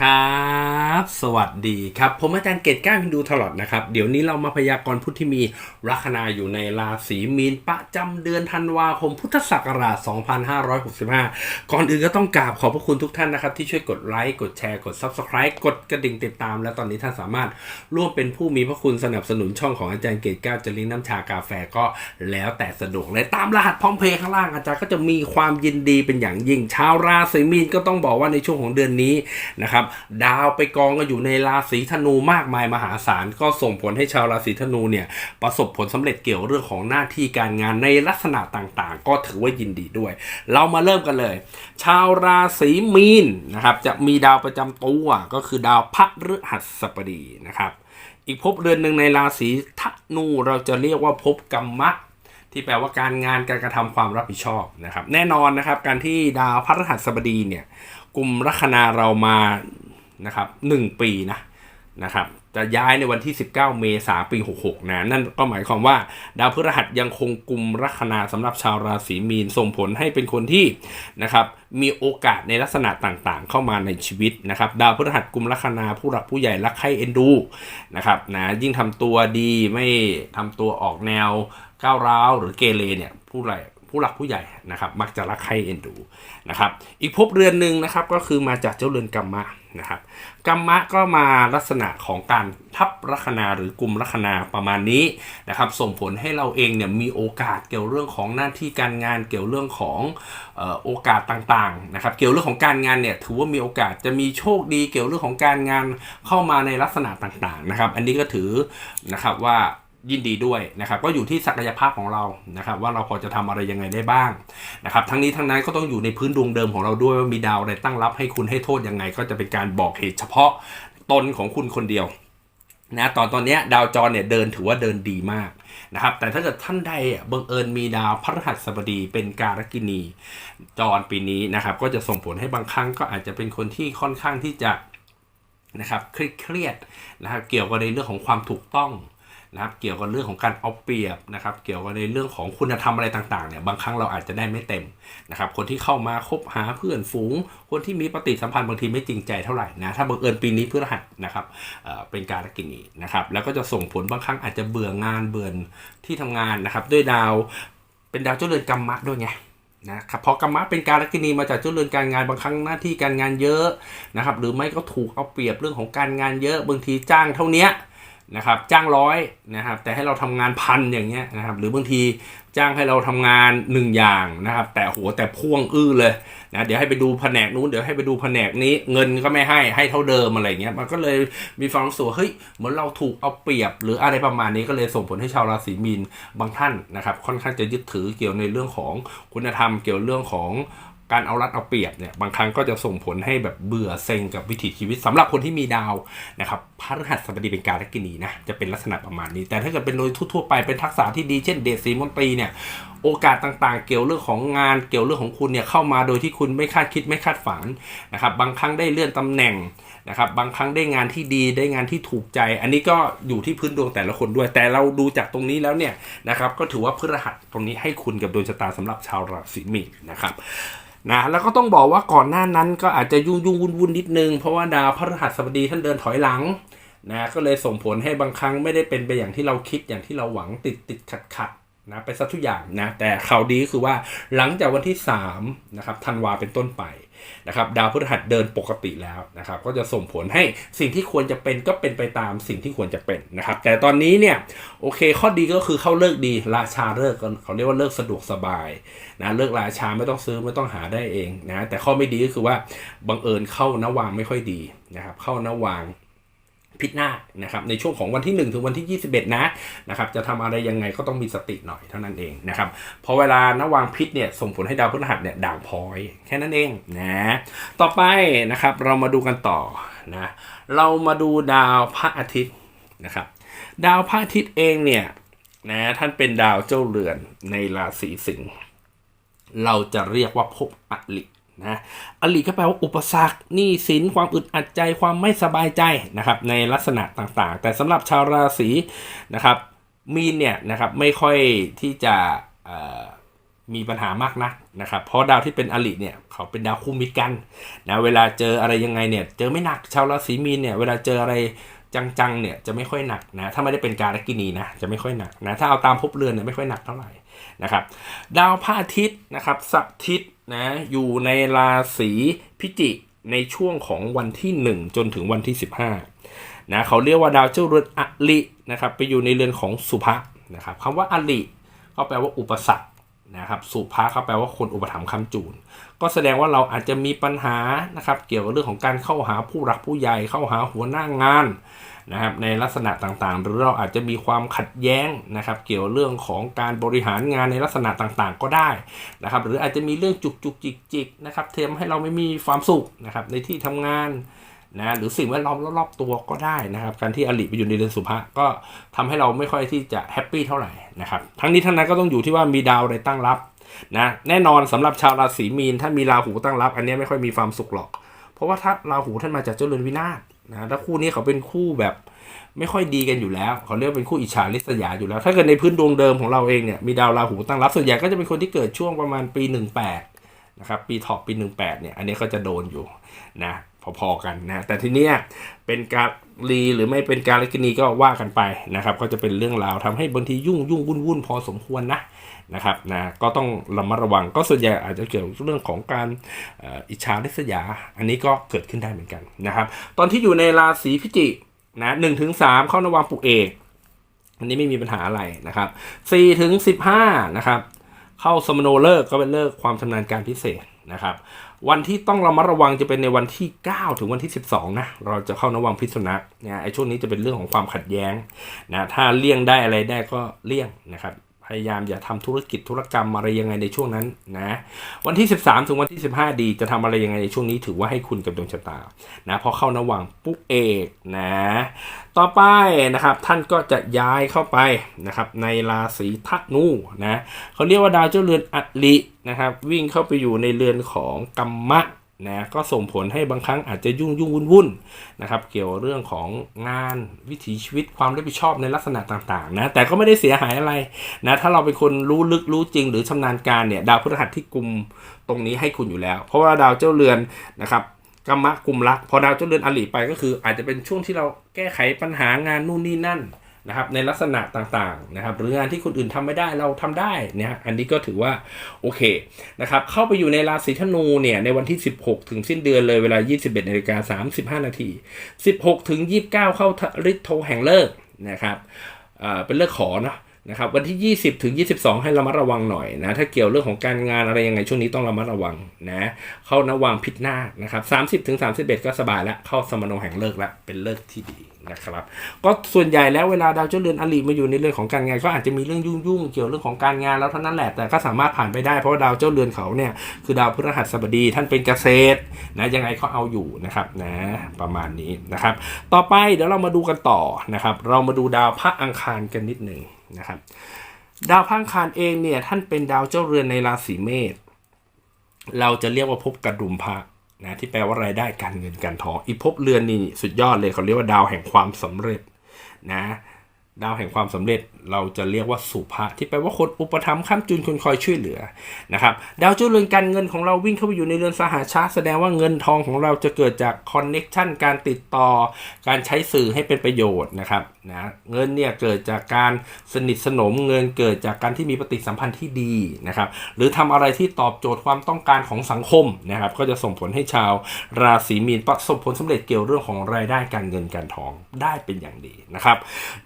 ครับ สวัสดีครับ ผมอาจารย์เกตก้าวินดูตลอดนะครับ เดี๋ยวนี้เรามาพยากรณ์พุทธที่มีลัคนาอยู่ในราศีมีนประจำเดือนธันวาคมพุทธศักราช 2565 ก่อนอื่นก็ต้องกราบขอบพระคุณทุกท่านนะครับ ที่ช่วยกดไลค์ กดแชร์ กด Subscribe กดกระดิ่งติดตาม และตอนนี้ท่านสามารถร่วมเป็นผู้มีพระคุณสนับสนุนช่องของอาจารย์เกตก้าจะลิงน้ำชากาแฟก็แล้วแต่สะดวกเลยตามรหัสพร้อมเพย์ข้างล่างอาจารย์ก็จะมีความยินดีเป็นอย่างยิ่ง ชาวราศีมีนก็ต้องบอกว่าในช่วงของเดือนนี้นะครับดาวไปกองกันอยู่ในราศีธนูมากมายมหาศาล ก็ส่งผลให้ชาวราศีธนูเนี่ยประสบผลสำเร็จเกี่ยวเรื่องของหน้าที่การงานในลักษณะต่างๆ ก็ถือว่ายินดีด้วย เรามาเริ่มกันเลย ชาวราศีมีนนะครับจะมีดาวประจำตัวก็คือดาวพฤหัสบดีนะครับอีกภพเรือนหนึ่งในราศีธนูเราจะเรียกว่าภพกรรมะที่แปลว่าการงานการกระทำความรับผิดชอบนะครับ แน่นอนนะครับ การที่ดาวพฤหัสบดีเนี่ยกลุ่มลัคนาเรามา นะครับหนึ่งปีนะนะครับจะย้ายในวันที่ 19 เมษายนปี 66 นะ นั่นก็หมายความว่า ดาวพฤหัสยังคงกลุ่มลัคนาสำหรับชาวราศีมีนส่งผลให้เป็นคนที่นะครับมีโอกาสในลักษณะต่างๆ เข้ามาในชีวิตนะครับดาวพฤหัสกลุ่มลัคนาผู้หลักผู้ใหญ่รักใคร่เอ็นดูนะครับนะยิ่งทำตัวดีไม่ทำตัวออกแนวก้าวร้าวหรือเกเรเนี่ยผู้ใหญ่ ผู้หลักผู้ใหญ่นะครับมักจะรักใคร่เอ็นดูนะครับอีกภพเรือนหนึ่งนะครับก็คือมาจากเจ้าเรือนกรรมะนะครับกรรมะก็มาลักษณะของการทับลัคนาหรือกลุ่มลัคนาประมาณนี้นะครับส่งผลให้เราเองเนี่ยมีโอกาสเกี่ยวเรื่องของหน้าที่การงานเกี่ยวเรื่องของออโอกาสต่างๆนะครับเกี่ยวเรื่องของการงานเนี่ยถือว่ามีโอกาสจะมีโชคดีเกี่ยวเรื่องของการงานเข้ามาในลักษณะต่างๆนะครับ อันนี้ก็ถือนะครับว่า ยินดีด้วยนะครับก็อยู่ที่ศักยภาพของเรานะครับว่าเราพอจะทำอะไรยังไงได้บ้างนะครับทั้งนี้ทั้งนั้นก็ต้องอยู่ในพื้นดวงเดิมของเราด้วยว่ามีดาวอะไรตั้งรับให้คุณให้โทษยังไง ก็จะเป็นการบอกเหตุเฉพาะตนของคุณคนเดียวนะตอนตอนนี้ดาวจรเนี่ยเดินถือว่าเดินดีมากนะครับแต่ถ้าเกิดท่านใดบังเอิญมีดาวพฤหัสบดีเป็นการกินีจรปีนี้นะครับก็จะส่งผลให้บางครั้งก็อาจจะเป็นคนที่ค่อนข้างที่จะนะครับเครียดนะครับเกี่ยวกับในเรื่องของความถูกต้อง นะครับเกี่ยวกับเรื่องของการเอาเปรียบนะครับ เกี่ยวกับในเรื่องของคุณธรรมอะไรต่างๆเนี่ยบางครั้งเราอาจจะได้ไม่เต็มนะครับ คนที่เข้ามาคบหาเพื่อนฝูง คนที่มีปฏิสัมพันธ์บางทีไม่จริงใจเท่าไหร่นะถ้าบังเอิญปีนี้เพฤหัสนะครับเเป็นการกินีนะครับ แล้วก็จะส่งผลบางครั้งอาจจะเบื่องานเบื่อที่ทำงานนะครับ ด้วยดาวเป็นดาวเจ้าเรือนกรรมะด้วยไงนะครับพอกรรมะเป็นการกินีมาจากเจ้าเรือนการงานบางครั้งหน้าที่การงานเยอะนะครับ หรือไม่ก็ถูกเอาเปรียบเรื่องของการงานเยอะบางทีจ้างเท่านี้ นะครับจ้างร้อยนะครับแต่ให้เราทำงานพันอย่างเงี้ยนะครับหรือบางทีจ้างให้เราทำงานหนึ่งอย่างนะครับแต่โหแต่พ่วงอื้อเลยนะเดี๋ยวให้ไปดูแผนกนู้นเดี๋ยวให้ไปดูแผนกนี้เงินก็ไม่ให้ให้เท่าเดิมอะไรเงี้ยมันก็เลยมีความรู้สึกว่เฮ้ยเหมือนเราถูกเอาเปรียบ หรืออะไรประมาณนี้ก็เลยส่งผลให้ชาวราศีมีนบางท่านนะครับค่อนข้างจะยึดถือเกี่ยวในเรื่องของคุณธรรมเกี่ยวเรื่องของ การเอารัดเอาเปรียบเนี่ยบางครั้งก็จะส่งผลให้แบบเบื่อเซ็งกับวิถีชีวิตสำหรับคนที่มีดาวนะครับพฤหัสบดีเป็นการกินีนะจะเป็นลักษณะประมาณนี้ แต่ถ้าเกิดเป็นโดยทั่วๆไปเป็นทักษะที่ดีเช่นเดชสีมนตรีเนี่ยโอกาสต่างๆ เกี่ยวเรื่องของงานเกี่ยวเรื่องของคุณเนี่ยเข้ามาโดยที่คุณไม่คาดคิดไม่คาดฝันนะครับบางครั้งได้เลื่อนตำแหน่งนะครับบางครั้งได้งานที่ดีได้งานที่ถูกใจ อันนี้ก็อยู่ที่พื้นดวงแต่ละคนด้วย แต่เราดูจากตรงนี้แล้วเนี่ยนะครับก็ถือว่าพฤหัสตรงนี้ให้คุณกับดวงชะตาสำหรับชาวราศีมีนนะครับ นะแล้วก็ต้องบอกว่าก่อนหน้านั้นก็อาจจะยุ่งยุ่งวุ่นวุ่นนิดนึง เพราะว่าดาวพระรหัสบดีท่านเดินถอยหลังนะก็เลยส่งผลให้บางครั้งไม่ได้เป็นไปอย่างที่เราคิดอย่างที่เราหวังติดติดขัดขัดนะไปซะทุกอย่างนะแต่ข่าวดีคือว่าหลังจากวันที่3นะครับธันวาเป็นต้นไป นะครับดาวพฤหัสเดินปกติแล้วนะครับก็จะส่งผลให้สิ่งที่ควรจะเป็นก็เป็นไปตามสิ่งที่ควรจะเป็นนะครับแต่ตอนนี้เนี่ยโอเคข้อดีก็คือเข้าเลิกดีราชาเลิกเขาเรียกว่าเลิกสะดวกสบายนะเลิกราชาไม่ต้องซื้อไม่ต้องหาได้เองนะแต่ข้อไม่ดีก็คือว่าบังเอิญเข้านวางไม่ค่อยดีนะครับเข้านวาง พิษนานะครับในช่วงของวันที่ 1 ถึงวันที่ 21 นะนะครับจะทำอะไรยังไงก็ต้องมีสติหน่อยเท่านั้นเองนะครับพอเวลานวางพิษเนี่ยส่งผลให้ดาวพฤหัสเนี่ยด่างพร้อยแค่นั้นเองนะต่อไปนะครับเรามาดูกันต่อนะเรามาดูดาวพระอาทิตย์นะครับดาวพระอาทิตย์เองเนี่ยนะท่านเป็นดาวเจ้าเรือนในราศีสิงห์เราจะเรียกว่าภพอลิ นะอลิก็แปลว่าอุปสรรคหนี้สินความอึดอัดใจความไม่สบายใจนะครับในลักษณะต่างๆ แต่สำหรับชาวราศีนะครับมีนเนี่ยนะครับไม่ค่อยที่จะมีปัญหามากนักนะครับเพราะดาวที่เป็นอลิเนี่ยเขาเป็นดาวคู่มิตรกันนะเวลาเจออะไรยังไงเนี่ยเจอไม่หนักชาวราศีมีนเนี่ยเวลาเจออะไรจังๆเนี่ยจะไม่ค่อยหนักนะถ้าไม่ได้เป็นการกินีนะจะไม่ค่อยหนักนะถ้าเอาตามภพเรือนเนี่ยไม่ค่อยหนักเท่าไหร่นะครับดาวพระอาทิตย์นะครับสัปทิศ นะอยู่ในราศีพิจิกในช่วงของวันที่ 1 จนถึงวันที่ 15นะเขาเรียกว่าดาวเจ้าเรือนอลินะครับไปอยู่ในเรือนของสุภะนะครับคำว่าอลิก็แปลว่าอุปสรรคนะครับสุภะเขาแปลว่าคนอุปถัมภ์คำจูน ก็แสดงว่าเราอาจจะมีปัญหานะครับเกี่ยวกับเรื่องของการเข้าหาผู้รักผู้ใหญ่เข้าหาหัวหน้างาน นะครับในลักษณะต่างๆ หรือเราอาจจะมีความขัดแย้งนะครับ เกี่ยวเรื่องของการบริหารงานในลักษณะต่างๆ ก็ได้นะครับ หรืออาจจะมีเรื่องจุกจุกจิกจิกนะครับเทมให้เราไม่มีความสุขนะครับในที่ทำงานนะหรือสิ่งแวดล้อมรอบๆตัวก็ได้นะครับ การที่อลิไปอยู่ในเรือนสุภะก็ทำให้เราไม่ค่อยที่จะแฮปปี้เท่าไหร่นะครับทั้งนี้ทั้งนั้นก็ต้องอยู่ที่ว่ามีดาวอะไรตั้งรับนะแน่นอนสำหรับชาวราศีมีนถ้ามีราหูตั้งรับ อันนี้ไม่ค่อยมีความสุขหรอก เพราะว่าถ้าราหูท่านมาจากเจ้าเรือนวินาศ นะถ้าคู่นี้เขาเป็นคู่แบบไม่ค่อยดีกันอยู่แล้ว เขาเรียกเป็นคู่อิจฉาริษยาอยู่แล้ว ถ้าเกิดในพื้นดวงเดิมของเราเองเนี่ยมีดาวราหูตั้งรับส่วนใหญ่ก็จะเป็นคนที่เกิดช่วงประมาณปี 18นะครับปีถอกปี18เนี่ยอันนี้ก็จะโดนอยู่นะพอๆกันนะแต่ทีเนี้ยเป็นการลีหรือไม่เป็นการลกินีก็ว่ากันไปนะครับ ก็จะเป็นเรื่องราวทำให้บางทียุ่งยุ่งวุ่นวุ่นพอสมควรนะ นะครับนะก็ต้องระมัดระวังก็ส่วนใหญ่อาจจะเกี่ยวกับเรื่องของการอิจฉาริษยา อันนี้ก็เกิดขึ้นได้เหมือนกันนะครับ ตอนที่อยู่ในราศีพิจิกนะหนึ่งถึงสามเข้านวังปุเอกอันนี้ไม่มีปัญหาอะไรนะครับสี่ถึงสิบห้านะครับเข้าสมโนเลิกก็เป็นเลิกความชำนาญการพิเศษนะครับ วันที่ต้องระมัดระวังจะเป็นในวันที่ 9 ถึงวันที่ 12นะเราจะเข้านวังพิษสุนัขนะไอ้ช่วงนี้จะเป็นเรื่องของความขัดแย้งนะถ้าเลี่ยงได้อะไรได้ก็เลี่ยงนะครับ พยายามอย่าทำธุรกิจธุรกรรมอะไรยังไงในช่วงนั้นนะ วันที่ 13 ถึงวันที่ 15 ดีจะทำอะไรยังไงในช่วงนี้ถือว่าให้คุณกับดวงชะตานะพอเข้านวังปุ๊กเอกนะ ต่อไปนะครับท่านก็จะย้ายเข้าไปนะครับในราศีธนูนะเขาเรียกว่าดาวเจ้าเรือนอัลินะครับวิ่งเข้าไปอยู่ในเรือนของกัมมะ นะก็ส่งผลให้บางครั้งอาจจะยุ่งยุ่งวุ่นวุ่นนะครับเกี่ยวเรื่องของงานวิถีชีวิตความรับผิดชอบในลักษณะต่างๆนะแต่ก็ไม่ได้เสียหายอะไรนะถ้าเราเป็นคนรู้ลึกรู้จริง หรือชำนาญการเนี่ยดาวพฤหัสที่กลุ่มตรงนี้ให้คุณอยู่แล้ว เพราะว่าดาวเจ้าเรือนนะครับกัมมะกลุ่มรักพอดาวเจ้าเรือนอลิไปก็คืออาจจะเป็นช่วงที่เราแก้ไขปัญหางานนู่นนี่นั่น นะครับในลักษณะต่างๆนะครับหรืองานที่คนอื่นทำไม่ได้เราทำได้นี่อันนี้ก็ถือว่าโอเคนะครับเข้าไปอยู่ในราศีธนูเนี่ยในวันที่ 16 ถึงสิ้นเดือนเลยเวลา 21นาฬิกา35 นาที 16 ถึง 29 เข้าฤทธิ์โทแห่งเลิกนะครับเอ่อเป็นเลิกขอเนาะ นะครับวันที่ 20 ถึง 22 ให้ระมัดระวังหน่อยนะถ้าเกี่ยวเรื่องของการงานอะไรยังไงช่วงนี้ต้องระมัดระวังนะเข้านวังพิษนานะครับ30 ถึง 31 ก็สบายแล้วเข้าสมโนแห่งเลิกแล้วเป็นเลิกที่ดีนะครับก็ส่วนใหญ่แล้วเวลาดาวเจ้าเรือนอลิมาอยู่ในเรื่องของการงานก็อาจจะมีเรื่องยุ่งๆเกี่ยวเรื่องของการงานแล้วเท่านั้นแหละแต่ก็สามารถผ่านไปได้เพราะว่าดาวเจ้าเรือนเขาเนี่ยคือดาวพฤหัสบดีท่านเป็นเกษตรนะยังไงก็เอาอยู่นะครับนะประมาณนี้นะครับต่อไปเดี๋ยวเรามาดูกันต่อนะครับเรามาดูดาวพระอังคารกันนิดหนึ่ง นะครับ ดาวพังคารเองเนี่ยท่านเป็นดาวเจ้าเรือนในราศีเมษเราจะเรียกว่าภพกระดุมพระนะที่แปลว่ารายได้การเงินการทองอีภพเรือนนี่สุดยอดเลยเขาเรียกว่าดาวแห่งความสำเร็จนะดาวแห่งความสำเร็จเราจะเรียกว่าสุภะที่แปลว่าคนอุปถัมภ์ค้ำจุนคนคอยช่วยเหลือนะครับดาวเจ้าเรือนการเงินของเราวิ่งเข้าไปอยู่ในเรือนสหชาแสดงว่าเงินทองของเราจะเกิดจากคอนเน็ชันการติดต่อการใช้สื่อให้เป็นประโยชน์นะครับนะเงินเนี่ยเกิดจากการสนิทสนมเงินเกิดจากการที่มีปฏิสัมพันธ์ที่ดีนะครับ หรือทำอะไรที่ตอบโจทย์ความต้องการของสังคมนะครับ ก็จะส่งผลให้ชาวราศีมีนประสบผลสำเร็จเกี่ยวเรื่องของรายได้การเงินการทองได้เป็นอย่างดีนะครับ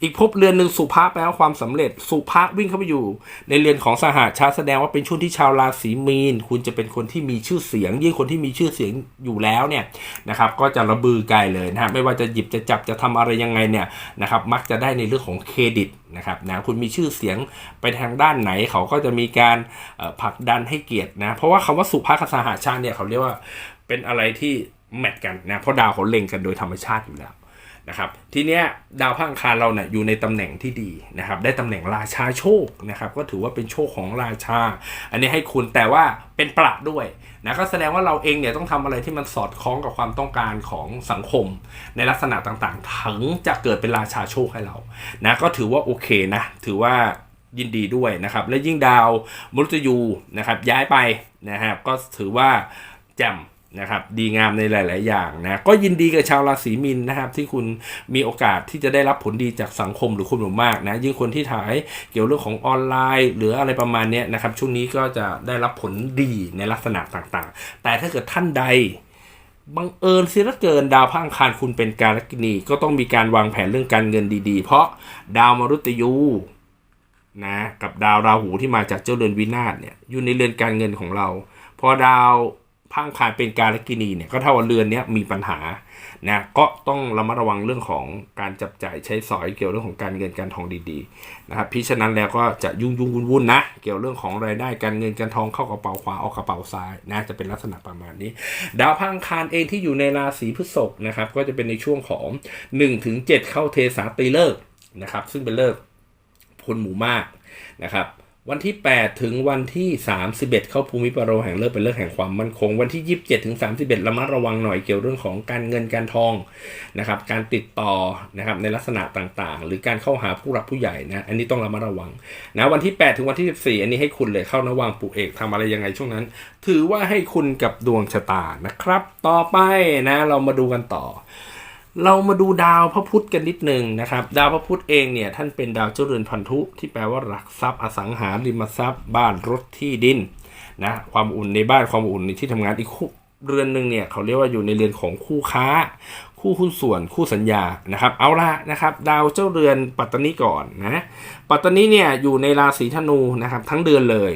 อีกภพเรือนหนึ่งสุภาแปลว่าความสำเร็จสุภาวิ่งเข้าไปอยู่ ในเรือนของสหชาแสดงว่าเป็นช่วงที่ชาวราศีมีน คุณจะเป็นคนที่มีชื่อเสียง ยิ่งคนที่มีชื่อเสียงอยู่แล้วเนี่ยนะครับ ก็จะระบือไกลเลยนะฮะไม่ว่าจะหยิบจะจับจะทำอะไรยังไงเนี่ยนะครับมักจะได้ในเรื่องของเครดิตนะครับนะคุณมีชื่อเสียงไปทางด้านไหนเขาก็จะมีการผลักดันให้เกียรตินะ เพราะว่าคำว่าสุภาคสหาชาติเนี่ยเขาเรียกว่าเป็นอะไรที่แมทกันนะเพราะดาวเขาเล็งกันโดยธรรมชาติอยู่แล้วนะครับทีเนี้ยดาวพระอังคารเราเนี่ยอยู่ในตำแหน่งที่ดีนะครับได้ตำแหน่งราชาโชคนะครับก็ถือว่าเป็นโชคของราชา อันนี้ให้คุณแต่ว่าเป็นประด้วย นะก็แสดงว่าเราเองเนี่ยต้องทำอะไรที่มันสอดคล้องกับความต้องการของสังคม ในลักษณะต่างๆ ถึงจะเกิดเป็นราชาโชคให้เรานะก็ถือว่าโอเคนะ ถือว่ายินดีด้วยนะครับ และยิ่งดาวมฤตยูนะครับย้ายไปนะครับก็ถือว่าแจ่ม นะครับดีงามในหลาย ๆ อย่างนะก็ยินดีกับชาวราศีมีนนะครับ ที่คุณมีโอกาสที่จะได้รับผลดีจากสังคมหรือคนหมู่มากนะยิ่งคนที่ถ่ายเกี่ยวเรื่องของออนไลน์ หรืออะไรประมาณนี้นะครับ ช่วงนี้ก็จะได้รับผลดีในลักษณะต่าง ๆ แต่ถ้าเกิดท่านใดบังเอิญเสียเหลือเกินดาวพระอังคารคุณเป็นการกินีก็ต้องมีการวางแผนเรื่องการเงินดี ๆ เพราะดาวมฤตยูนะกับดาวราหูที่มาจากเจ้าเรือนวินาศเนี่ยอยู่ในเรือนการเงินของเรา พอดาว พังคารเป็นการกินีเนี่ยก็เท่าเรือนนี้มีปัญหานะก็ต้องระมัดระวังเรื่องของการจับจ่ายใช้สอยเกี่ยวเรื่องของการเงินการทองดีๆนะครับพิฉะนั้นแล้วก็จะยุ่งยุ่งวุ่นวุ่นๆนะ เกี่ยวเรื่องของรายได้การเงินการทองเข้ากระเป๋าขวาออกกระเป๋าซ้ายนะจะเป็นลักษณะประมาณนี้ ดาวพังคารเองที่อยู่ในราศีพฤษภนะครับก็จะเป็นในช่วงของ1ถึง7เข้าเทสาตีเลิกษ์นะครับซึ่งเป็นเลิกษ์พลหมู่มากนะครับ วันที่ 8 ถึงวันที่ 31 เข้าภูมิปโรแห่งเลิกเป็นเลิกแห่งความมั่นคง วันที่ 27 ถึง 31 ระมัดระวังหน่อยเกี่ยวเรื่องของการเงินการทองนะครับ การติดต่อนะครับในลักษณะต่างๆ หรือการเข้าหาผู้หลักผู้ใหญ่นะ อันนี้ต้องระมัดระวังนะวันที่ 8 ถึงวันที่ 14 อันนี้ให้คุณเลยเข้านวางปุกเอกทำอะไรยังไงช่วงนั้น ถือว่าให้คุณกับดวงชะตานะครับ ต่อไปนะเรามาดูกันต่อ เรามาดูดาวพระพุธกันนิดหนึ่งนะครับ ดาวพระพุธเองเนี่ยท่านเป็นดาวเจ้าเรือนพันธุที่แปลว่าหลักทรัพย์อสังหาริมทรัพย์ บ้านรถที่ดินนะความอุ่นในบ้านความอุ่นในที่ทำงานอีกคู่เรือนหนึ่งเนี่ยเขาเรียกว่าอยู่ในเรือนของคู่ค้า คู่หุ้นส่วนคู่สัญญานะครับ เอาละนะครับ ดาวเจ้าเรือนปัตตานีก่อนนะปัตตานีเนี่ยอยู่ในราศีธนูนะครับทั้งเดือนเลย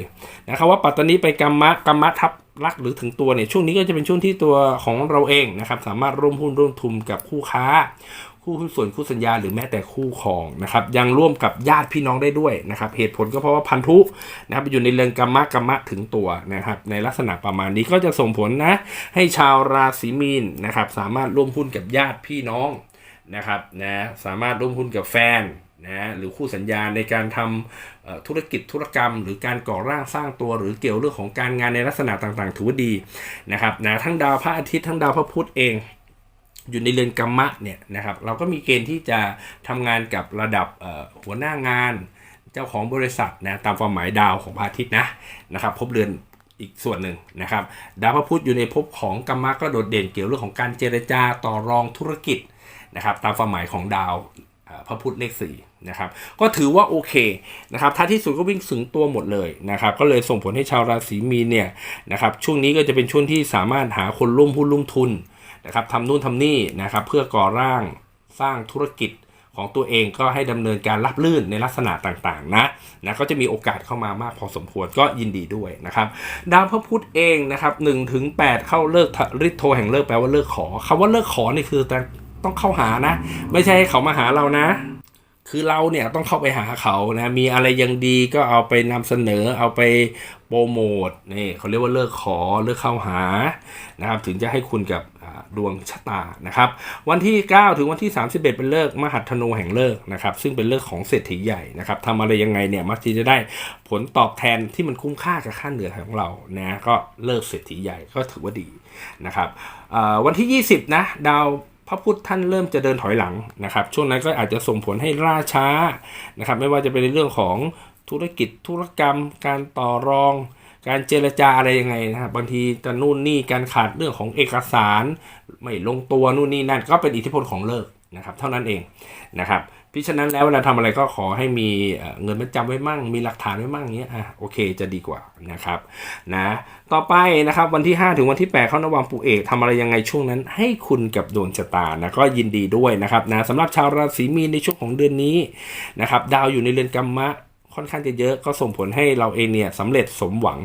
นะครับว่าปัตตานีไปกรรมะกรรมะทับ ลักหรือถึงตัวเนี่ยช่วงนี้ก็จะเป็นช่วงที่ตัวของเราเองนะครับสามารถร่วมหุ้นร่วมทุนกับคู่ค้า คู่หุ้นส่วนคู่สัญญาหรือแม้แต่คู่ครองนะครับยังร่วมกับญาติพี่น้องได้ด้วยนะครับเหตุผลก็เพราะว่าพันธุนะครับอยู่ในเรือนกรรมะกรรมะถึงตัวนะครับในลักษณะประมาณนี้ก็จะส่งผลนะให้ชาวราศีมีนนะครับสามารถร่วมหุ้นกับญาติพี่น้องนะครับนะสามารถร่วมหุ้นกับแฟน นะหรือคู่สัญญาในการทำธุรกิจธุรกรรม หรือการก่อร่างสร้างตัว หรือเกี่ยวเรื่องของการงานในลักษณะต่างๆ ถือว่าดีนะครับนะทั้งดาวพระอาทิตย์ทั้งดาวพระพุธเอง อยู่ในเรือนกรรมะเนี่ยนะครับเราก็มีเกณฑ์ที่จะทำงานกับระดับหัวหน้างาน เจ้าของบริษัทนะตามความหมายดาวของพระอาทิตย์นะนะครับพบเรือนอีกส่วนหนึ่งนะครับดาวพระพุธอยู่ในภพของกรรมะก็โดดเด่นเกี่ยวเรื่องของการเจรจาต่อรองธุรกิจนะครับตามความหมายของดาว พระพุธเลขสี่นะครับก็ถือว่าโอเคนะครับท้ายที่สุดก็วิ่งสึงตัวหมดเลยนะครับก็เลยส่งผลให้ชาวราศีมีนเนี่ยนะครับช่วงนี้ก็จะเป็นช่วงที่สามารถหาคนร่วมหุ้นร่วมทุนนะครับทำนู่นทำนี่นะครับเพื่อก่อร่างสร้างธุรกิจของตัวเองก็ให้ดำเนินการรับลื่นในลักษณะต่างๆนะนะก็จะมีโอกาสเข้ามามากพอสมควรก็ยินดีด้วยนะครับดาวพระพุธเองนะครับหนึ่งถึงแปดเข้าเลิกฤทธิ์โทแห่งเลิกแปลว่าเลิกขอคำว่าเลิกขอนี่คือ ต้องเข้าหานะ ไม่ใช่ให้เขามาหาเรานะ คือเราเนี่ยต้องเข้าไปหาเขานะ มีอะไรยังดีก็เอาไปนำเสนอเอาไปโปรโมทนี่เขาเรียกว่าเลิกขอเลิกเข้าหานะครับถึงจะให้คุณกับดวงชะตานะครับ วันที่ 9 ถึงวันที่ 31 เป็นเลิกมหัทธนูแห่งเลิกนะครับ ซึ่งเป็นเลิกของเศรษฐีใหญ่นะครับทำอะไรยังไงเนี่ยมักจะได้ผลตอบแทนที่มันคุ้มค่ากับค่าเหนื่อยของเรานะก็เลิกเศรษฐีใหญ่ก็ถือว่าดีนะครับวันที่ 20 นะ ดาว พระพุทธท่านเริ่มจะเดินถอยหลังนะครับ ช่วงนั้นก็อาจจะส่งผลให้ล่าช้านะครับ ไม่ว่าจะเป็นในเรื่องของธุรกิจธุรกรรม การต่อรอง การเจรจาอะไรยังไงนะครับบางทีจะนู่นนี่การขาดเรื่องของเอกสาร ไม่ลงตัวนู่นนี่นั่นก็เป็นอิทธิพลของเลิกนะครับ เท่านั้นเองนะครับ พิฉะนั้นแล้วเวลาทำอะไรก็ขอให้มีเงินประจำไว้มั่ง มีหลักฐานไว้มั่งเงี้ยอะโอเคจะดีกว่านะครับนะต่อไปนะครับวันที่ 5 ถึงวันที่ 8 เข้านวังปูเอกทำอะไรยังไงช่วงนั้น ให้คุณกับดวงชะตานะก็ยินดีด้วยนะครับนะสำหรับชาวราศีมีนในช่วงของเดือนนี้นะครับดาวอยู่ในเรือนกรรมะ ค่อนข้างจะเยอะก็ส่งผลให้เราเองเนี่ยสำเร็จสมหวัง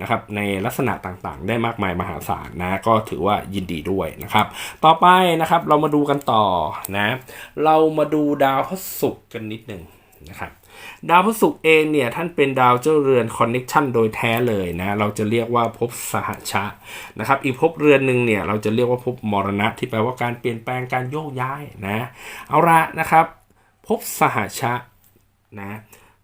นะครับในลักษณะต่างๆ ได้มากมายมหาศาลนะก็ถือว่ายินดีด้วยนะครับ ต่อไปนะครับเรามาดูกันต่อนะเรามาดูดาวพระศุกร์กันนิดหนึ่งนะครับดาวพระศุกร์เองเนี่ยท่านเป็นดาวเจ้าเรือนคอนเน็ชันโดยแท้เลยนะเราจะเรียกว่าภพสหชะนะครับอีกภพเรือนหนึ่งเนี่ยเราจะเรียกว่าภพมรณะที่แปลว่าการเปลี่ยนแปลงการโยกย้ายนะเอาละนะครับภพสหชะนะ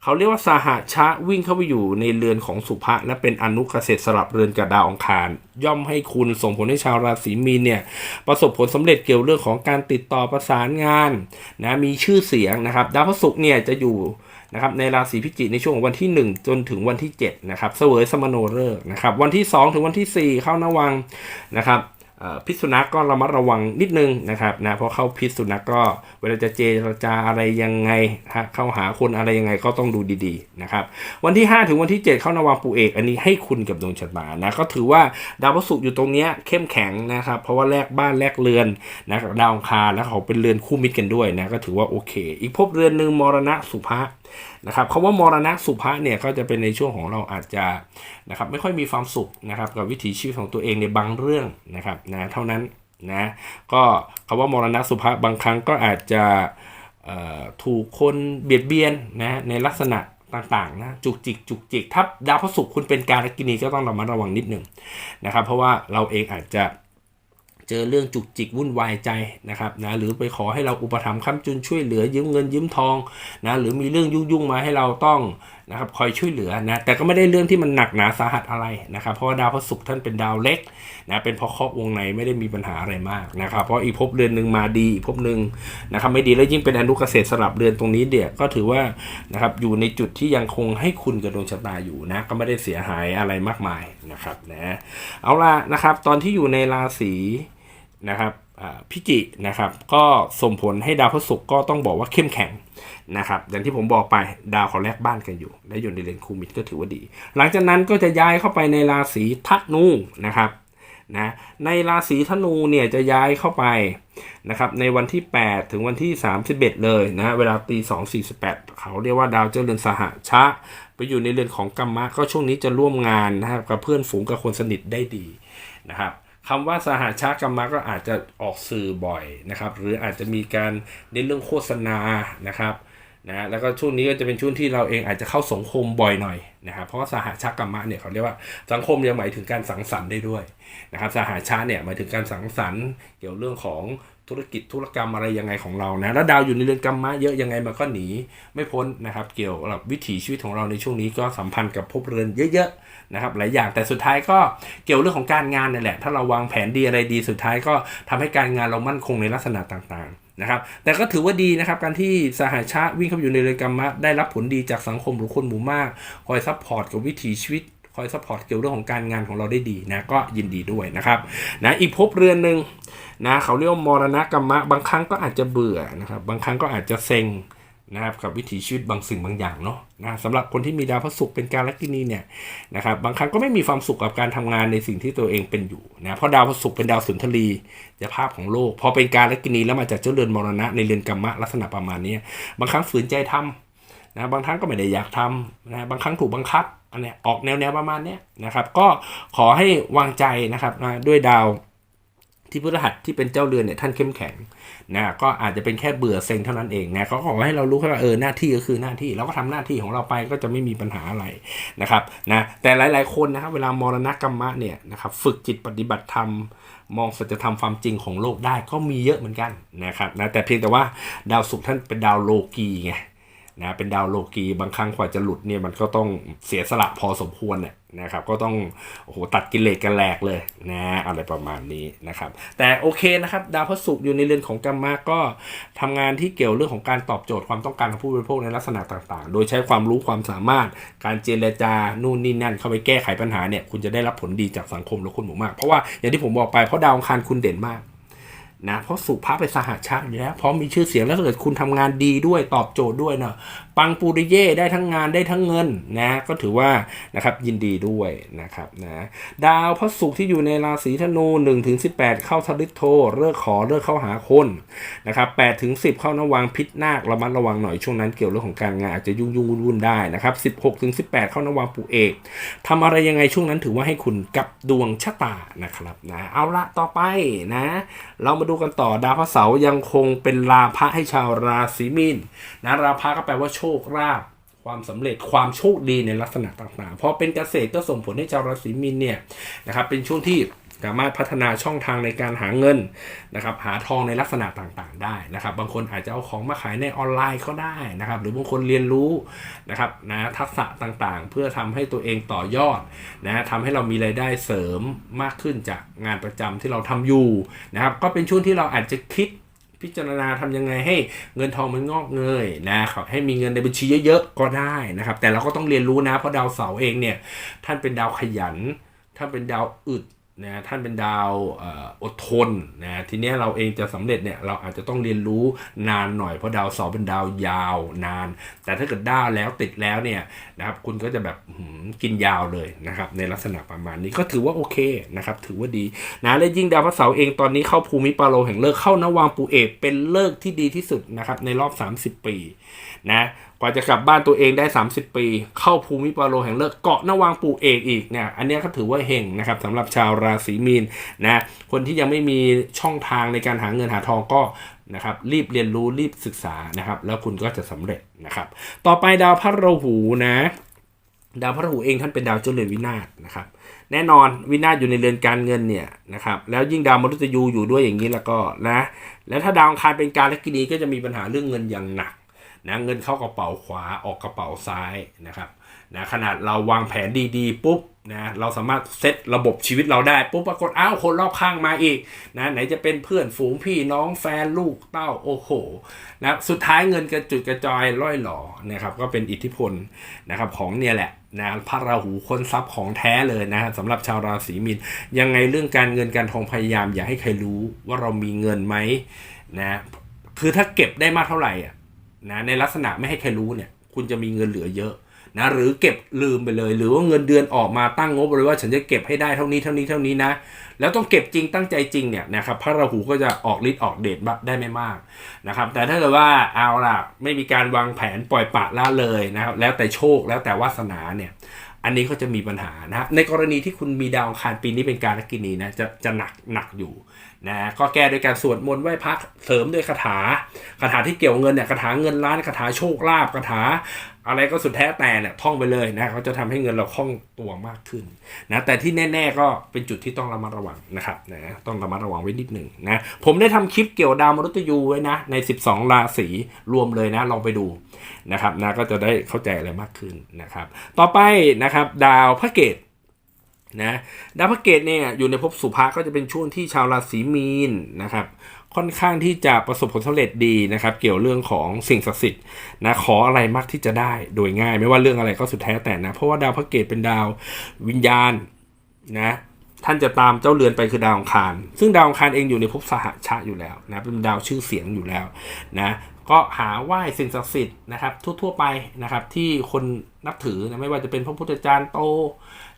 เขาเรียกว่าสหชะวิ่งเข้าไปอยู่ในเรือนของสุภะและเป็นอนุเกษตรสลับเรือนกับดาวองคาร ย่อมให้คุณส่งผลให้ชาวราศีมีนเนี่ยประสบผลสำเร็จเกี่ยวเรื่องของการติดต่อประสานงานนะมีชื่อเสียงนะครับ ดาวพฤหัสเนี่ยจะอยู่นะครับในราศีพิจิกในช่วงของวันที่ 1 จนถึงวันที่7นะครับเสวยสมโนฤกษ์นะครับวันที่ 2 ถึงวันที่ 4 เข้านวังนะครับ พิษสุนัขก็ระมัดระวังนิดนึงนะครับนะเพราะเข้าพิษสุนัขก็เวลาจะเจรจาอะไรยังไงฮะเข้าหาคนอะไรยังไงก็ต้องดูดีๆนะครับวันที่ 5 ถึงวันที่ 7 เข้านวางปูเอก อันนี้ให้คุณกับดวงชะตานะก็ถือว่าดาวพฤหัสอยู่ตรงเนี้ยเข้มแข็งนะครับเพราะว่าแลกบ้านแลกเรือนนะดาวอังคารแล้วเขาเป็นเรือนคู่มิตรกันด้วยนะก็ถือว่าโอเค อีกภพเรือนหนึ่งมรณะสุภะ นะครับคำว่ามรณะสุภะเนี่ยก็จะเป็นในช่วงของเราอาจจะนะครับไม่ค่อยมีความสุขนะครับกับวิถีชีวิตของตัวเองในบางเรื่องนะครับนะเท่านั้นนะก็คำว่ามรณะสุภะบางครั้งก็อาจจะถูกคนเบียดเบียนนะในลักษณะต่างๆนะจุกจิกจุกจิกถ้าดาวพระศุกร์คุณเป็นการกินีก็ต้องระมัดระวังนิดหนึ่งนะครับเพราะว่าเราเองอาจจะ เจอเรื่องจุกจิกวุ่นวายใจนะครับนะหรือไปขอให้เราอุปถัมภ์ค้ำจุนช่วยเหลือยืมเงินยืมทองนะหรือมีเรื่องยุ่งๆมาให้เราต้องนะครับคอยช่วยเหลือนะแต่ก็ไม่ได้เรื่องที่มันหนักหนาสาหัสอะไรนะครับ เพราะว่าดาวพระศุกร์ท่านเป็นดาวเล็กนะเป็นเพราะคราะห์วงในไม่ได้มีปัญหาอะไรมากนะครับ เพราะอีกภพเรือนหนึ่งมาดีอีกภพหนึ่งนะครับไม่ดีแล้วยิ่งเป็นอนุเกษตรสลับเรือนตรงนี้เดี่ยก็ถือว่านะครับอยู่ในจุดที่ยังคงให้คุณกับดวงชะตาอยู่นะก็ไม่ได้เสียหายอะไรมากมายนะครับนะเอาล่ะนะครับ ตอนที่อยู่ในราศี นะครับพิจินะครับก็ส่งผลให้ดาวพฤหัสก็ต้องบอกว่าเข้มแข็งนะครับอย่างที่ผมบอกไปดาวเขาแลกบ้านกันอยู่ และอยู่ในเรือนคูมิตก็ถือว่าดี หลังจากนั้นก็จะย้ายเข้าไปในราศีธนูนะครับนะในราศีธนูเนี่ยจะย้ายเข้าไปนะครับในวันที่ 8 ถึงวันที่ 31 เลยนะเวลาตี2 48 เขาเรียกว่าดาวเจ้าเรือนสหชะ ไปอยู่ในเรือนของกัมมะก็ช่วงนี้จะร่วมงานนะครับกับเพื่อนฝูงกับคนสนิทได้ดีนะครับ คำว่าสหชาติกรรมะก็อาจจะออกสื่อบ่อยนะครับ หรืออาจจะมีการเน้นเรื่องโฆษณานะครับนะแล้วก็ช่วงนี้ก็จะเป็นช่วงที่เราเองอาจจะเข้าสังคมบ่อยหน่อยนะครับเพราะสหาสหชาติกรรมะเนี่ยเขาเรียกว่าสังคมยังหมายถึงการสังสรรค์ได้ด้วยนะครับสหชาติเนี่ยหมายถึงการสังสรรค์เกี่ยวเรื่องของ ธุรกิจธุรกรรมอะไรยังไงของเรานะแล้วดาวอยู่ในเรือนกรรมะเยอะยังไงมันก็หนีไม่พ้นนะครับ เกี่ยวกับวิถีชีวิตของเราในช่วงนี้ก็สัมพันธ์กับภพเรือนเยอะๆนะครับหลายอย่างแต่สุดท้ายก็เกี่ยวเรื่องของการงานนี่แหละ ถ้าเราวางแผนดีอะไรดีสุดท้ายก็ทำให้การงานเรามั่นคงในลักษณะต่างๆนะครับ แต่ก็ถือว่าดีนะครับ การที่สหาชาติวิ่งเข้าไปอยู่ในเรือนกรรมะได้รับผลดีจากสังคมหรือคนหมู่มาก คอยซัพพอร์ตกับวิถีชีวิต คอยซัพพอร์ตเกี่ยวเรื่องของการงานของเราได้ดีนะก็ยินดีด้วยนะครับนะอีกภพเรือนหนึ่งนะเขาเรียกมรณะกรรมะบางครั้งก็อาจจะเบื่อนะครับบางครั้งก็อาจจะเซ็งนะครับกับวิถีชีวิตบางสิ่งบางอย่างเนาะนะสำหรับคนที่มีดาวพระศุกร์เป็นการลักินีเนี่ยนะครับบางครั้งก็ไม่มีความสุขกับการทำงานในสิ่งที่ตัวเองเป็นอยู่นะเพราะดาวพระศุกร์เป็นดาวสุนทรียภาพของโลกพอเป็นการลักินีแล้วมาจากเจ้าเรือนมรณะในเรือนกรรมะลักษณะประมาณนี้บางครั้งฝืนใจทำนะบางครั้งก็ไม่ได้อยากทำนะบางครั้งถูกบังคับ อันเนี้ยออกแนวแนวๆประมาณเนี้ยนะครับ ก็ขอให้วางใจนะครับนะด้วยดาวที่พฤหัสที่เป็นเจ้าเรือนเนี่ยท่านเข้มแข็งนะก็อาจจะเป็นแค่เบื่อเซ็งเท่านั้นเองนะเขาขอให้เรารู้แค่ว่าเออหน้าที่ก็คือหน้าที่เราก็ทำหน้าที่ของเราไปก็จะไม่มีปัญหาอะไรนะครับนะแต่หลาย ๆ คนนะครับเวลามรณกรรมะเนี่ยนะครับฝึกจิตปฏิบัติธรรมมองสัจธรรมความจริงของโลกได้ก็มีเยอะเหมือนกันนะครับนะแต่เพียงแต่ว่าดาวศุกร์ท่านเป็นดาวโลกีไง นะเป็นดาวโลกีบางครั้งกว่าจะหลุดเนี่ยมันก็ต้องเสียสละพอสมควรน่ยนะครับก็ต้องโอ้โหตัดกิเลสกันแหลกเลยนะอะไรประมาณนี้นะครับแต่โอเคนะครับดาวพฤหัสอยู่ในเรือนของกรรมะก็ทำงานที่เกี่ยวเรื่องของการตอบโจทย์ความต้องการของผู้บริโภคในลักษณะต่างๆ โดยใช้ความรู้ความสามารถการเจรจานู่นนี่นั่นเข้าไปแก้ไขปัญหาเนี่ยคุณจะได้รับผลดีจากสังคมและคนหมู่มาก เพราะว่าอย่างที่ผมบอกไปเพราะดาวอังคารคุณเด่นมาก นะเพราะสุภาพเป็นสหชาติอยู่แล้วพร้อมีชื่อเสียงแล้วถ้าเกิดคุณทำงานดีด้วยตอบโจทย์ด้วยเนาะปังปูริเย่ได้ทั้งงานได้ทั้งเงินนะก็ถือว่านะครับยินดีด้วยนะครับนะดาวพระศุกร์ที่อยู่ในราศีธนู1ถึง18เข้าทริโทเลิกขอเลิกเข้าหาคนนะครับ8ถึง10เข้านวางพิษนาคระมัดระวังหน่อยช่วงนั้นเกี่ยวเรื่องของการงานอาจจะยุ่งยุ่งวุ่นได้นะครับ16ถึง18เข้านวางปูเอกทำอะไรยังไงช่วงนั้นถือว่าให้คุณกับดวงชะตานะครับนะเอาละต่อไปนะ เรามาดูกันต่อดาวพระเสาร์ยังคงเป็นราพะให้ชาวราศีมีนนะราพะก็แปลว่าโชคลาภความสำเร็จความโชคดีในลักษณะต่างๆพอเป็นเกษตรก็ส่งผลให้ชาวราศีมีนเนี่ยนะครับเป็นช่วงที่ สามารถพัฒนาช่องทางในการหาเงินนะครับหาทองในลักษณะต่างๆ ได้นะครับ บางคนอาจจะเอาของมาขายในออนไลน์ก็ได้นะครับ หรือบางคนเรียนรู้นะครับนะทักษะต่างๆ เพื่อทำให้ตัวเองต่อยอดนะทำให้เรามีรายได้เสริมมากขึ้นจากงานประจำที่เราทำอยู่นะครับ ก็เป็นช่วงที่เราอาจจะคิดพิจารณาทำยังไงให้เงินทองมันงอกเงยนะครับให้มีเงินในบัญชีเยอะๆก็ได้นะครับ แต่เราก็ต้องเรียนรู้นะเพราะดาวเสาร์เองเนี่ยท่านเป็นดาวขยันท่านเป็นดาวอึด นะท่านเป็นดาวออดทนนะทีนี้เราเองจะสำเร็จเนี่ยเราอาจจะต้องเรียนรู้นานหน่อยเพราะดาวเสาเป็นดาวยาวนาน แต่ถ้าเกิดได้แล้วติดแล้วเนี่ยนะครับคุณก็จะแบบกินยาวเลยนะครับในลักษณะประมาณนี้ก็ถือว่าโอเคนะครับถือว่าดีนะและยิ่งดาวพระเสาร์เองตอนนี้เข้าภูมิปาโลแห่งเลิกเข้านวางปูเอกเป็นเลิกที่ดีที่สุดนะครับในรอบ 30 ปีนะ กว่าจะกลับบ้านตัวเองได้ 30 ปี เข้าภูมิปาโลแห่งเลิกเกาะนวางปู่เอกอีกเนี่ยอันนี้ก็ถือว่าเฮงนะครับสำหรับชาวราศีมีนนะคนที่ยังไม่มีช่องทางในการหาเงินหาทองก็นะครับรีบเรียนรู้รีบศึกษานะครับ แล้วคุณก็จะสำเร็จนะครับ ต่อไปดาวพระราหูนะ ดาวพระราหูเองท่านเป็นดาวเจ้าเรือนวินาศนะครับ แน่นอนวินาศอยู่ในเรือนการเงินเนี่ยนะครับแล้วยิ่งดาวมฤตยูอยู่ด้วยอย่างนี้แล้วก็นะแล้วถ้าดาวอังคารเป็นการลักินีก็จะมีปัญหาเรื่องเงินอย่างหนัก นะเงินเข้ากระเป๋าขวาออกกระเป๋าซ้ายนะครับนะขนาดเราวางแผนดีๆปุ๊บนะเราสามารถเซตระบบชีวิตเราได้ปุ๊บปรากฏอ้าวคนรอบข้างมาอีกนะไหนจะเป็นเพื่อนฝูงพี่น้องแฟนลูกเต้าโอ้โหนะสุดท้ายเงินกระจุดกระจายล่อยหล่อนะครับก็เป็นอิทธิพลนะครับของเนี่ยแหละนะพระราหูคนทรัพย์ของแท้เลยนะสำหรับชาวราศีมีนยังไงเรื่องการเงินการทองพยายาม อย่าให้ใครรู้ว่าเรามีเงินไหมนะคือถ้าเก็บได้มากเท่าไหร่อะ นะในลักษณะไม่ให้ใครรู้เนี่ย คุณจะมีเงินเหลือเยอะนะหรือเก็บลืมไปเลย หรือว่าเงินเดือนออกมาตั้งงบเลยว่าฉันจะเก็บให้ได้เท่านี้เท่านี้เท่านี้นะ แล้วต้องเก็บจริงตั้งใจจริงเนี่ยนะครับพระราหูก็จะออกฤทธิ์ออกเดชได้ไม่มากนะครับ แต่ถ้าเกิดว่าเอาล่ะไม่มีการวางแผนปล่อยปะละเลยนะครับ แล้วแต่โชคแล้วแต่วาสนาเนี่ย อันนี้ก็จะมีปัญหานะในกรณีที่คุณมีดาวอังคารปีนี้เป็นการกินีนะจะจะหนักหนักอยู่ นะก็แก้โดยการสวดมนต์ไหว้พระเสริมด้วยคาถาคาถาที่เกี่ยวเงินเนี่ยคาถาเงินล้านคาถาโชคลาภคาถา อะไรก็สุดแท้แต่เนี่ยท่องไปเลยนะเขาจะทำให้เงินเราคล่องตัวมากขึ้นนะแต่ที่แน่ ๆ ก็เป็นจุดที่ต้องระมัดระวังนะครับนะต้องระมัดระวังไว้นิดหนึ่งนะผมได้ทำคลิปเกี่ยวดาวมฤตยูไว้นะใน 12 ราศีรวมเลยนะลองไปดูนะครับนะก็จะได้เข้าใจอะไรมากขึ้นนะครับ ต่อไปนะครับ ดาวพระเกต นะดาวพระเกตเนี่ยอยู่ในภพสุภะก็จะเป็นช่วงที่ชาวราศีมีนนะครับ ค่อนข้างที่จะประสบผลสำเร็จดีนะครับ เกี่ยวเรื่องของสิ่งศักดิ์สิทธิ์นะขออะไรมากที่จะได้โดยง่าย ไม่ว่าเรื่องอะไรก็สุดแท้แต่นะ เพราะว่าดาวพระเกตเป็นดาววิญญาณนะท่านจะตามเจ้าเรือนไปคือดาวองคาร ซึ่งดาวองคารเองอยู่ในภพสหชะอยู่แล้วนะ เป็นดาวชื่อเสียงอยู่แล้วนะ ก็หาไหว้สิ่งศักดิ์สิทธิ์นะครับ ทั่วๆไปนะครับ ที่คนนับถือนะไม่ว่าจะเป็นพระพุทธจารย์โต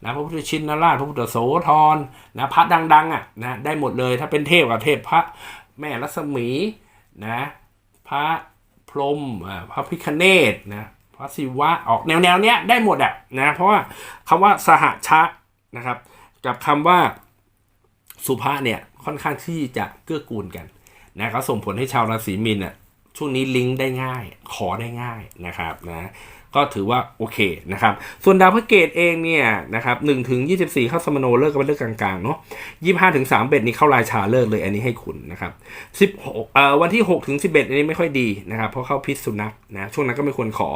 นะพระพุทธชินราชพระพุทธโสธรนะพระดังๆอะนะได้หมดเลยถ้าเป็นเทพกับเทพพระแม่รัศมีนะพระพรหมพระพิคเนตนะพระศิวะออกแนวแนวๆเนี้ยได้หมดอะนะเพราะว่าคำว่าสหชะนะครับ กับคำว่าสุภาเนี่ยค่อนข้างที่จะเกื้อกูลกันนะก็ส่งผลให้ชาวราศีมีนอะ ช่วงนี้ลิงก์ได้ง่าย ขอได้ง่ายนะครับนะก็ถือว่าโอเคนะครับ ส่วนดาวพฤเกตเองเนี่ยนะครับหนึ่งถึงยี่สิบสี่เข้าสมโนเลิกก็เป็นเลิกกลางๆเนาะยี่ห้าถึงสามเบ็ดนี่เข้าราชาเลิกเลยอันนี้ให้คุณนะครับสิบหกเอ่อวันที่หกถึงสิบเอ็ดอันนี้ไม่ค่อยดีนะครับเพราะเข้าพิษสุนัขนะช่วงนั้นก็ไม่ควรขอ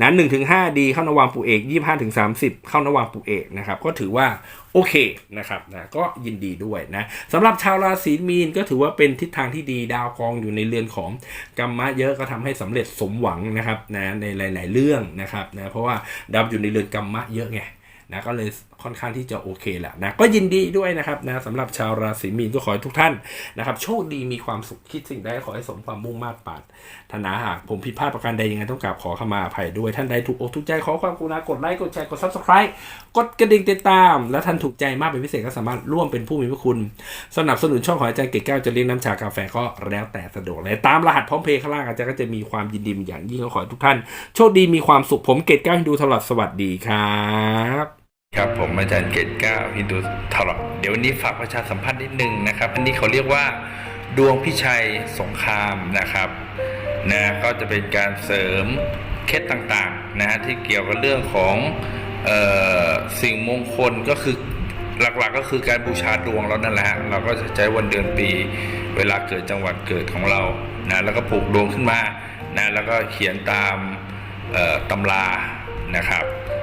นะหนึ่งถึงห้าดีเข้านวางปูเอกยี่ห้าถึงสามสิบเข้านวางปูเอกนะครับก็ถือว่าโอเคนะครับนะก็ยินดีด้วยนะสำหรับชาวราศีมีนก็ถือว่าเป็นทิศทางที่ดีดาวกองอยู่ในเรือนของกรรมะเยอะก็ทำให้สำเร็จสมหวังนะครับนะในหลาย ๆ เรื่องนะครับนะเพราะว่าดาวอยู่ในเรือนกรรมะเยอะไงนะก็เลย ค่อนข้างที่จะโอเคแหละนะก็ยินดีด้วยนะครับนะสำหรับชาวราศีมีนก็ขอให้ทุกท่านนะครับโชคดีมีความสุขคิดสิ่งใดขอให้สมความมุ่งมา่ปรารถนาหากผมผิดพลาดประการใดยังไงต้องกราบขอขมาอภัยด้วยท่านใดถูกอกถูกใจขอความกรุณากดไลค์กดแชร์กด subscribe กดกระดิ่งติดตาม แล้วท่านถูกใจมากเป็นพิเศษก็สามารถร่วมเป็นผู้มีพระคุณ สนับสนุนช่องของอาจารย์เกศแก้วจะเลี้ยงน้ำชากาแฟก็แล้วแต่สะดวกเลยตามรหัสพร้อมเพย์ข้างล่างอาจารย์ก็จะมีความยินดีอย่างยิ่งขอให้ทุกท่าน โชคดีมีความสุขผมเกศแก้วให้ดูตลอดสวัสดีครับ ครับผมอาจารย์เกศแก้วฮินดูตลอดเดี๋ยววันนี้ฝากประชาสัมพันธ์นิดนึงนะครับ อันนี้เขาเรียกว่าดวงพิชัยสงครามนะครับนะก็จะเป็นการเสริมเคล็ดต่างๆนะฮะที่เกี่ยวกับเรื่องของเออสิ่งมงคลก็คือหลักๆก็คือการบูชาดวงเรานั่นแหละฮะเราก็จะใช้วันเดือนปี เวลาเกิดจังหวัดเกิดของเรานะแล้วก็ผูกดวงขึ้นมานะแล้วก็เขียนตามเอ่อตำรานะครับ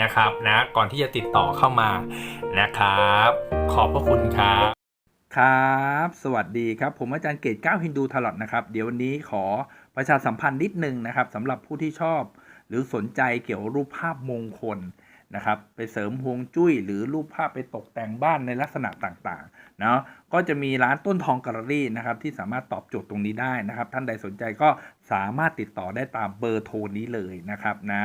นะครับนะก่อนที่จะติดต่อเข้ามานะครับ ขอบพระคุณครับ ครับ สวัสดีครับ ผมอาจารย์เกตก้าวฮินดูทลอดนะครับ เดี๋ยววันนี้ขอประชาสัมพันธ์นิดนึงนะครับสำหรับผู้ที่ชอบ หรือสนใจเกี่ยวรูปภาพมงคลนะครับไปเสริมฮวงจุ้ย หรือรูปภาพไปตกแต่งบ้านในลักษณะต่างๆเนาะก็จะมีร้านต้นทองแกลเลอรี่นะครับที่สามารถตอบโจทย์ตรงนี้ได้นะครับ ท่านใดสนใจก็สามารถติดต่อได้ตามเบอร์โทรนี้เลยนะครับนะ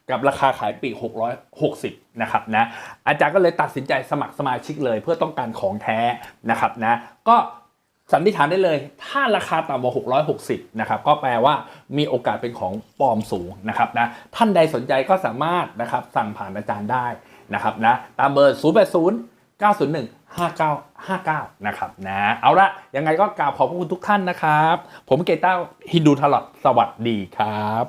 กับราคาขายปีก660นะครับนะอาจารย์ก็เลยตัดสินใจสมัครสมาชิกเลย เพื่อต้องการของแท้นะครับนะก็สันนิษฐานได้เลย ถ้าราคาต่ำกว่า 660 นะครับ ก็แปลว่ามีโอกาสเป็นของปลอมสูงนะครับนะ ท่านใดสนใจก็สามารถนะครับสั่งผ่านอาจารย์ได้นะครับนะ ตามเบอร์ 080 901 5959 นะครับนะ เอาละยังไงก็กราบขอบพระคุณทุกท่านนะครับ ผมเกต้าฮินดูทลอดสวัสดีครับ